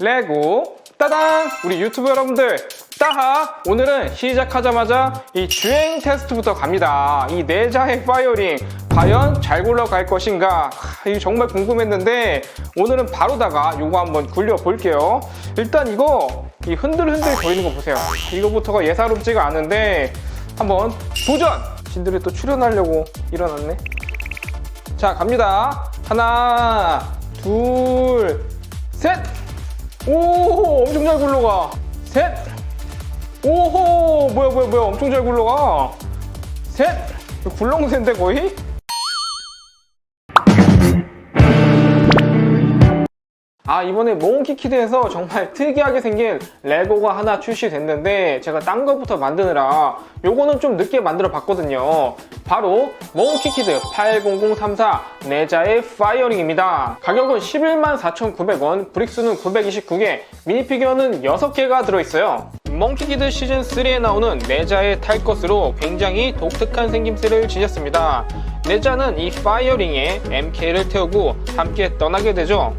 레고. 따단! 우리 유튜브 여러분들 따하! 오늘은 시작하자마자 이 주행 테스트부터 갑니다. 이 내자의 파이어링 과연 잘 굴러갈 것인가? 하, 이거 정말 궁금했는데 오늘은 바로다가 요거 한번 굴려 볼게요. 일단 이거 이 흔들흔들 거리는 거 보세요. 이거부터가 예사롭지가 않은데 한번 도전! 신들이 또 출연하려고 일어났네. 자 갑니다. 하나 둘셋 오 엄청 잘 굴러가. 셋. 오호 뭐야 뭐야 뭐야 엄청 잘 굴러가. 셋. 굴렁쇠인데 거의 아 이번에 몽키키드에서 정말 특이하게 생긴 레고가 하나 출시됐는데 제가 딴 거부터 만드느라 요거는 좀 늦게 만들어 봤거든요. 바로 몽키키드 80034 내자의 파이어링입니다. 가격은 11만 4,900원 브릭스는 929개 미니피규어는 6개가 들어있어요. 몽키키드 시즌3에 나오는 내자의 탈 것으로 굉장히 독특한 생김새를 지녔습니다. 내자는 이 파이어링에 MK를 태우고 함께 떠나게 되죠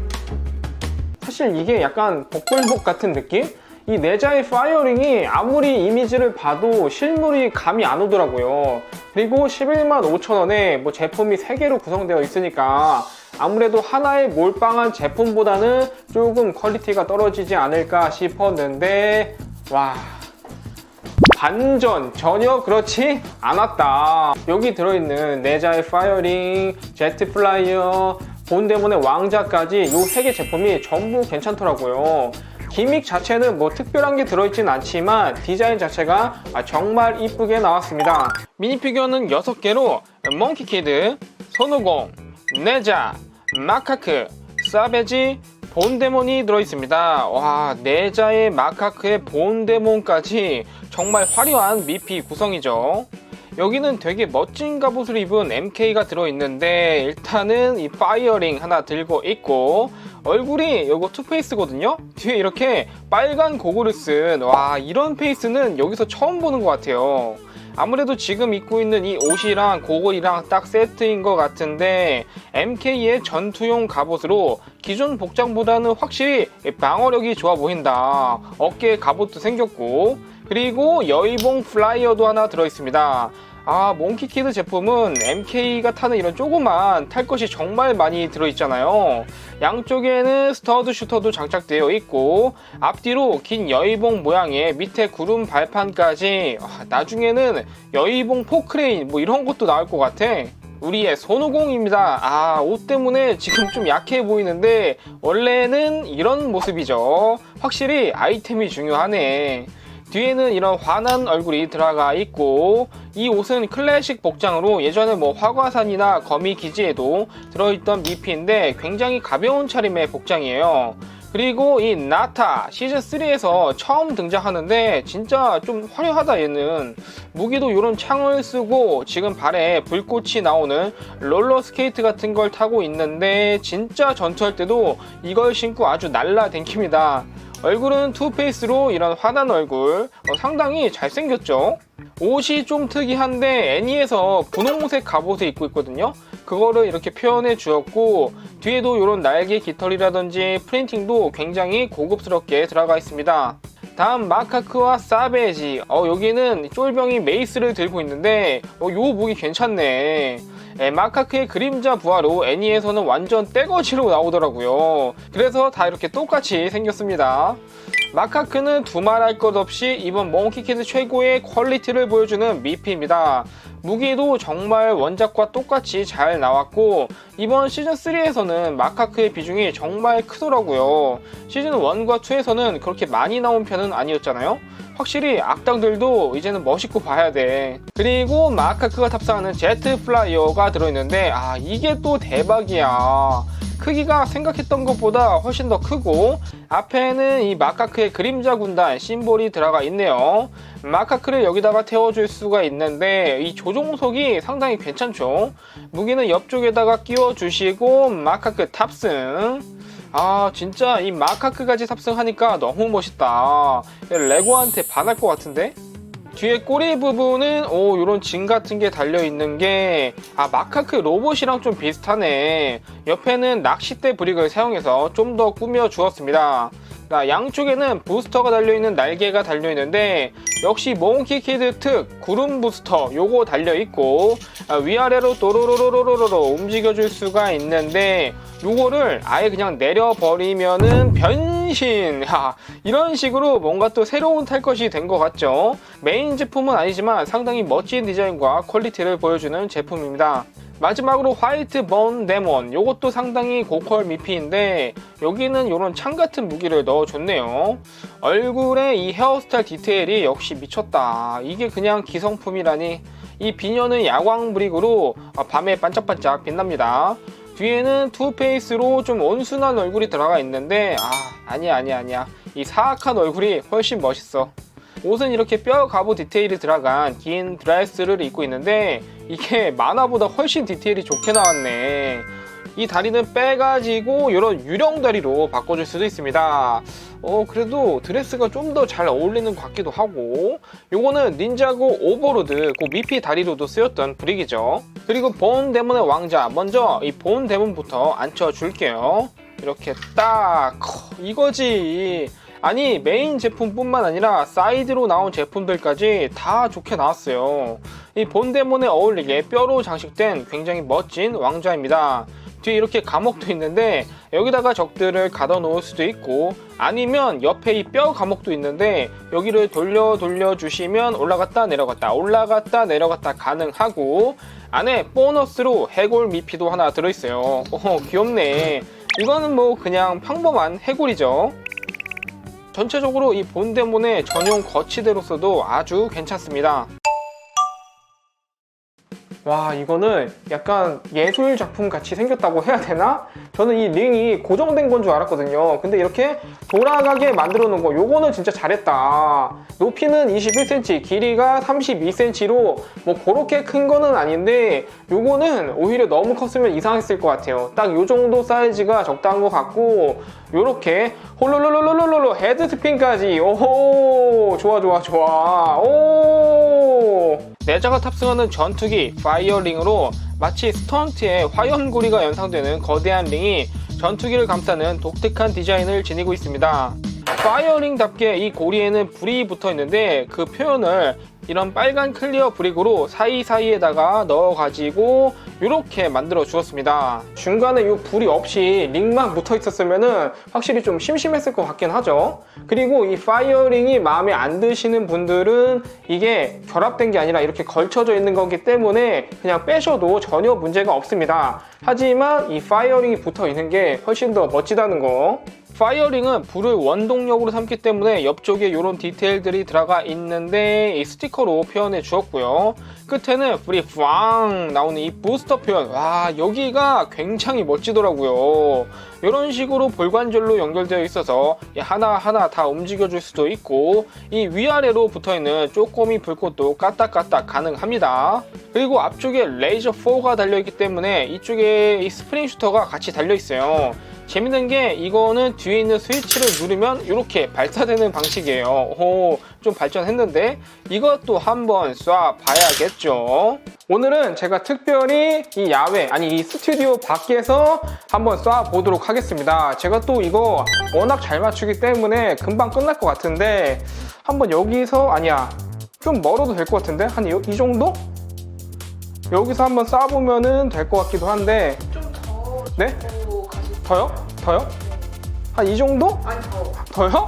사실 이게 약간 복불복 같은 느낌? 이 내자의 파이어링이 아무리 이미지를 봐도 실물이 감이 안 오더라고요. 그리고 11만 5천원에 뭐 제품이 3개로 구성되어 있으니까 아무래도 하나의 몰빵한 제품보다는 조금 퀄리티가 떨어지지 않을까 싶었는데 와 반전 전혀 그렇지 않았다 여기 들어있는 내자의 파이어링, 제트 플라이어, 본데몬의 왕자까지 이 세 개 제품이 전부 괜찮더라고요 기믹 자체는 뭐 특별한 게 들어있진 않지만 디자인 자체가 정말 이쁘게 나왔습니다 미니피규어는 6개로 몽키키드, 손오공, 네자, 마카크, 사베지, 본데몬이 들어있습니다. 와, 네자의 마카크의 본데몬까지 정말 화려한 미피 구성이죠. 여기는 되게 멋진 갑옷을 입은 MK가 들어있는데 일단은 이 파이어링 하나 들고 있고 얼굴이 요거 투페이스거든요? 뒤에 이렇게 빨간 고글을 쓴 와 이런 페이스는 여기서 처음 보는 것 같아요. 아무래도 지금 입고 있는 이 옷이랑 고글이랑 딱 세트인 것 같은데 MK의 전투용 갑옷으로 기존 복장보다는 확실히 방어력이 좋아 보인다. 어깨에 갑옷도 생겼고 그리고 여의봉 플라이어도 하나 들어있습니다. 아, 몽키키드 제품은 MK가 타는 이런 조그만 탈 것이 정말 많이 들어있잖아요. 양쪽에는 스터드 슈터도 장착되어 있고, 앞뒤로 긴 여의봉 모양의 밑에 구름 발판까지, 아, 나중에는 여의봉 포크레인 뭐 이런 것도 나올 것 같아. 우리의 손오공입니다. 아, 옷 때문에 지금 좀 약해 보이는데, 원래는 이런 모습이죠. 확실히 아이템이 중요하네. 뒤에는 이런 환한 얼굴이 들어가 있고 이 옷은 클래식 복장으로 예전에 뭐 화과산이나 거미 기지에도 들어있던 미피인데 굉장히 가벼운 차림의 복장이에요. 그리고 이 나타 시즌 3에서 처음 등장하는데 진짜 좀 화려하다 얘는 무기도 이런 창을 쓰고 지금 발에 불꽃이 나오는 롤러 스케이트 같은 걸 타고 있는데 진짜 전투할 때도 이걸 신고 아주 날라 댕깁니다. 얼굴은 투페이스로 이런 환한 얼굴. 어, 상당히 잘생겼죠? 옷이 좀 특이한데 애니에서 분홍색 갑옷을 입고 있거든요. 그거를 이렇게 표현해 주었고 뒤에도 이런 날개 깃털이라든지 프린팅도 굉장히 고급스럽게 들어가 있습니다. 다음 마카크와 사베지. 어 여기는 쫄병이 메이스를 들고 있는데 어, 요 무기 괜찮네. 에, 마카크의 그림자 부하로 애니에서는 완전 떼거지로 나오더라고요 그래서 다 이렇게 똑같이 생겼습니다 마카크는 두말할 것 없이 이번 몽키키드 최고의 퀄리티를 보여주는 미피입니다. 무기도 정말 원작과 똑같이 잘 나왔고 이번 시즌3에서는 마카크의 비중이 정말 크더라고요. 시즌1과 2에서는 그렇게 많이 나온 편은 아니었잖아요. 확실히 악당들도 이제는 멋있고 봐야 돼. 그리고 마카크가 탑승하는 제트 플라이어가 들어있는데 아 이게 또 대박이야. 크기가 생각했던 것보다 훨씬 더 크고 앞에는 이 마카크의 그림자 군단 심볼이 들어가 있네요. 마카크를 여기다가 태워줄 수가 있는데 이 조종석이 상당히 괜찮죠. 무기는 옆쪽에다가 끼워주시고 마카크 탑승. 아 진짜 이 마카크까지 탑승하니까 너무 멋있다. 레고한테 반할 것 같은데? 뒤에 꼬리 부분은 오 이런 진 같은 게 달려 있는 게 아 마카크 로봇이랑 좀 비슷하네. 옆에는 낚싯대 브릭을 사용해서 좀 더 꾸며 주었습니다 자, 양쪽에는 부스터가 달려있는 날개가 달려있는데 역시 몽키키드 특 구름 부스터 요거 달려있고 아, 위아래로 또로로로로로로 움직여줄 수가 있는데 요거를 아예 그냥 내려버리면은 변신! 야, 이런 식으로 뭔가 또 새로운 탈 것이 된 것 같죠? 메인 제품은 아니지만 상당히 멋진 디자인과 퀄리티를 보여주는 제품입니다 마지막으로 화이트 본 데몬. 요것도 상당히 고퀄 미피인데 여기는 이런 창 같은 무기를 넣어줬네요. 얼굴에 이 헤어스타일 디테일이 역시 미쳤다. 이게 그냥 기성품이라니. 이 비녀는 야광 브릭으로 밤에 반짝반짝 빛납니다. 뒤에는 투페이스로 좀 온순한 얼굴이 들어가 있는데 아 아니야 아니야 아니야. 이 사악한 얼굴이 훨씬 멋있어 옷은 이렇게 뼈 갑옷 디테일이 들어간 긴 드레스를 입고 있는데 이게 만화보다 훨씬 디테일이 좋게 나왔네. 이 다리는 빼가지고 이런 유령 다리로 바꿔줄 수도 있습니다. 어 그래도 드레스가 좀 더 잘 어울리는 것 같기도 하고. 요거는 닌자고 오버로드 그 미피 다리로도 쓰였던 브릭이죠. 그리고 본 데몬의 왕자 먼저 이 본 데몬부터 앉혀줄게요. 이렇게 딱 이거지 아니 메인 제품뿐만 아니라 사이드로 나온 제품들까지 다 좋게 나왔어요. 이 본데몬에 어울리게 뼈로 장식된 굉장히 멋진 왕자입니다. 뒤에 이렇게 감옥도 있는데 여기다가 적들을 가둬 놓을 수도 있고 아니면 옆에 이 뼈 감옥도 있는데 여기를 돌려 돌려 주시면 올라갔다 내려갔다 올라갔다 내려갔다 가능하고 안에 보너스로 해골 미피도 하나 들어있어요. 어 귀엽네. 이거는 뭐 그냥 평범한 해골이죠 전체적으로 이 본데몬의 전용 거치대로서도 아주 괜찮습니다. 와 이거는 약간 예술 작품 같이 생겼다고 해야 되나? 저는 이 링이 고정된 건 줄 알았거든요. 근데 이렇게 돌아가게 만들어 놓은 거 요거는 진짜 잘했다. 높이는 21cm 길이가 32cm로 뭐 그렇게 큰 거는 아닌데 요거는 오히려 너무 컸으면 이상했을 것 같아요. 딱 요 정도 사이즈가 적당한 것 같고 요렇게 홀로로로로로로 헤드 스핀까지. 오호 좋아 좋아 좋아. 오 내자가 탑승하는 전투기 파이어링으로 마치 스턴트에 화염고리가 연상되는 거대한 링이 전투기를 감싸는 독특한 디자인을 지니고 있습니다. 파이어링답게 이 고리에는 불이 붙어 있는데 그 표현을 이런 빨간 클리어 브릭으로 사이사이에다가 넣어가지고 이렇게 만들어 주었습니다. 중간에 이 불이 없이 링만 붙어 있었으면 확실히 좀 심심했을 것 같긴 하죠. 그리고 이 파이어링이 마음에 안 드시는 분들은 이게 결합된 게 아니라 이렇게 걸쳐져 있는 거기 때문에 그냥 빼셔도 전혀 문제가 없습니다. 하지만 이 파이어링이 붙어 있는 게 훨씬 더 멋지다는 거. 파이어링은 불을 원동력으로 삼기 때문에 옆쪽에 이런 디테일들이 들어가 있는데 이 스티커로 표현해 주었고요. 끝에는 불이 꽝 나오는 이 부스터 표현. 와 여기가 굉장히 멋지더라고요. 이런 식으로 볼관절로 연결되어 있어서 하나하나 다 움직여 줄 수도 있고 이 위아래로 붙어있는 쪼꼬미 불꽃도 까딱까딱 가능합니다. 그리고 앞쪽에 레이저 4가 달려있기 때문에 이쪽에 이 스프링 슈터가 같이 달려있어요. 재밌는 게 이거는 뒤에 있는 스위치를 누르면 이렇게 발사되는 방식이에요. 오, 좀 발전했는데 이것도 한번 쏴 봐야겠죠. 오늘은 제가 특별히 이 야외 아니 이 스튜디오 밖에서 한번 쏴 보도록 하겠습니다. 제가 또 이거 워낙 잘 맞추기 때문에 금방 끝날 것 같은데 한번 여기서 아니야 좀 멀어도 될 것 같은데 한 이 정도? 여기서 한번 쏴보면은 될 것 같기도 한데 좀더 네? 더요? 더요? 한 이 정도? 아니 더. 더요? 더.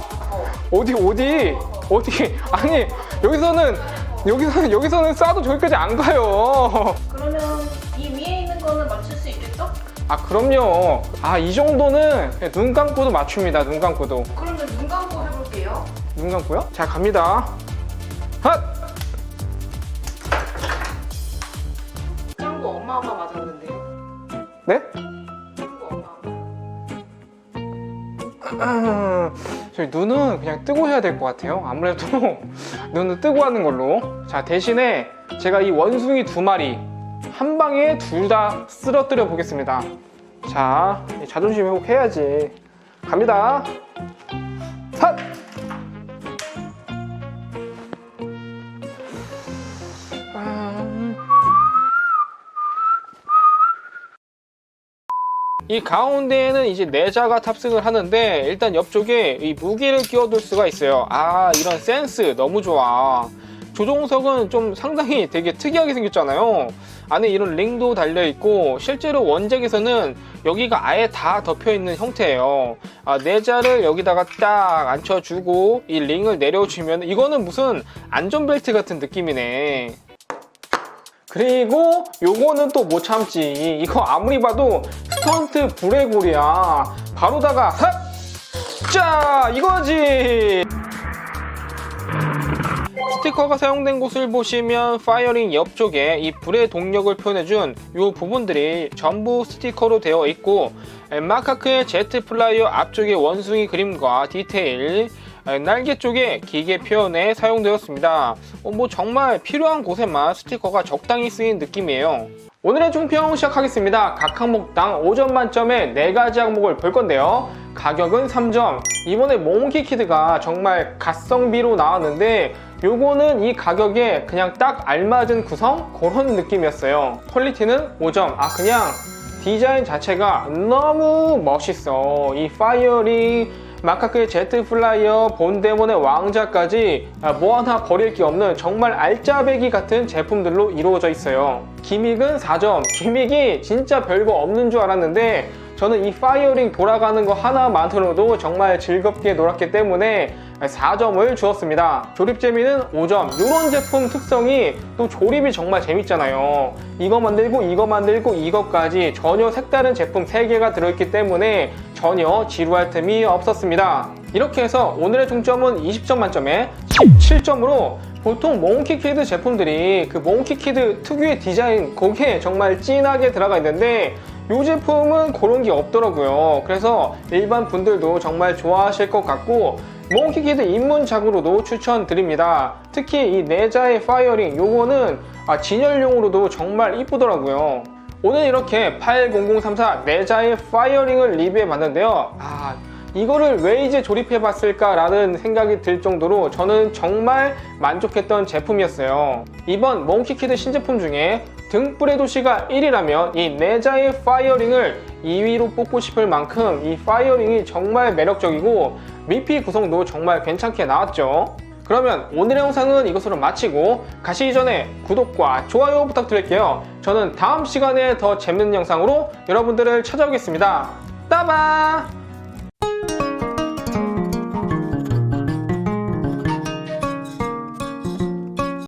어디 어디 어디 아니 여기서는 여기서는 여기서는 쏴도 저기까지 안 가요. 그러면 이 위에 있는 거는 맞출 수 있겠죠? 아 그럼요. 아 이 정도는 그냥 눈 감고도 맞춥니다. 눈 감고도 그러면 눈 감고 해볼게요. 눈 감고요. 자 갑니다. 핫. 짱구 엄마 아빠 맞았는데요. 네? 음, 저희 눈은 그냥 뜨고 해야 될 것 같아요. 아무래도 눈은 뜨고 하는 걸로. 자 대신에 제가 이 원숭이 두 마리 한 방에 둘 다 쓰러뜨려 보겠습니다. 자이 자존심 회복해야지. 갑니다. 삿. 이 가운데에는 이제 내자가 탑승을 하는데 일단 옆쪽에 이 무기를 끼워둘 수가 있어요. 아 이런 센스 너무 좋아. 조종석은 좀 상당히 되게 특이하게 생겼잖아요. 안에 이런 링도 달려 있고 실제로 원작에서는 여기가 아예 다 덮여 있는 형태예요. 아, 내자를 여기다가 딱 앉혀주고 이 링을 내려주면 이거는 무슨 안전벨트 같은 느낌이네. 그리고 요거는 또 못 참지. 이거 아무리 봐도 스턴트 브레골이야. 바로다가 핫! 자 이거지. 스티커가 사용된 곳을 보시면 파이어링 옆쪽에 이 불의 동력을 표현해준 이 부분들이 전부 스티커로 되어 있고 마카크의 제트 플라이어 앞쪽의 원숭이 그림과 디테일 날개 쪽에 기계 표현에 사용되었습니다. 어, 뭐 정말 필요한 곳에만 스티커가 적당히 쓰인 느낌이에요. 오늘의 총평 시작하겠습니다. 각 항목당 5점 만점에 4가지 항목을 볼 건데요. 가격은 3점. 이번에 몽키 키드가 정말 가성비로 나왔는데 요거는 이 가격에 그냥 딱 알맞은 구성? 그런 느낌이었어요. 퀄리티는 5점. 아, 그냥 디자인 자체가 너무 멋있어. 이 파이어링, 마카크의 제트 플라이어, 본데몬의 왕자까지 아, 뭐 하나 버릴 게 없는 정말 알짜배기 같은 제품들로 이루어져 있어요. 기믹은 4점. 기믹이 진짜 별거 없는 줄 알았는데 저는 이 파이어링 돌아가는 거 하나만으로도 정말 즐겁게 놀았기 때문에 4점을 주었습니다. 조립 재미는 5점. 이런 제품 특성이 또 조립이 정말 재밌잖아요. 이거 만들고 이거 만들고 이것까지 전혀 색다른 제품 3개가 들어있기 때문에 전혀 지루할 틈이 없었습니다. 이렇게 해서 오늘의 총점은 20점 만점에 17점으로 보통 몽키키드 제품들이 그 몽키키드 특유의 디자인 그게 정말 진하게 들어가 있는데 이 제품은 그런 게 없더라고요. 그래서 일반 분들도 정말 좋아하실 것 같고 몽키키드 입문작으로도 추천드립니다. 특히 이 내자의 파이어링 요거는 아, 진열용으로도 정말 이쁘더라고요. 오늘 이렇게 800034 내자의 파이어링을 리뷰해 봤는데요. 아, 이거를 왜 이제 조립해 봤을까 라는 생각이 들 정도로 저는 정말 만족했던 제품이었어요. 이번 몽키키드 신제품 중에 등불의 도시가 1위라면 이 내자의 파이어링을 2위로 뽑고 싶을 만큼 이 파이어링이 정말 매력적이고 미피 구성도 정말 괜찮게 나왔죠. 그러면 오늘의 영상은 이것으로 마치고 가시기 전에 구독과 좋아요 부탁드릴게요. 저는 다음 시간에 더 재밌는 영상으로 여러분들을 찾아오겠습니다. 따바!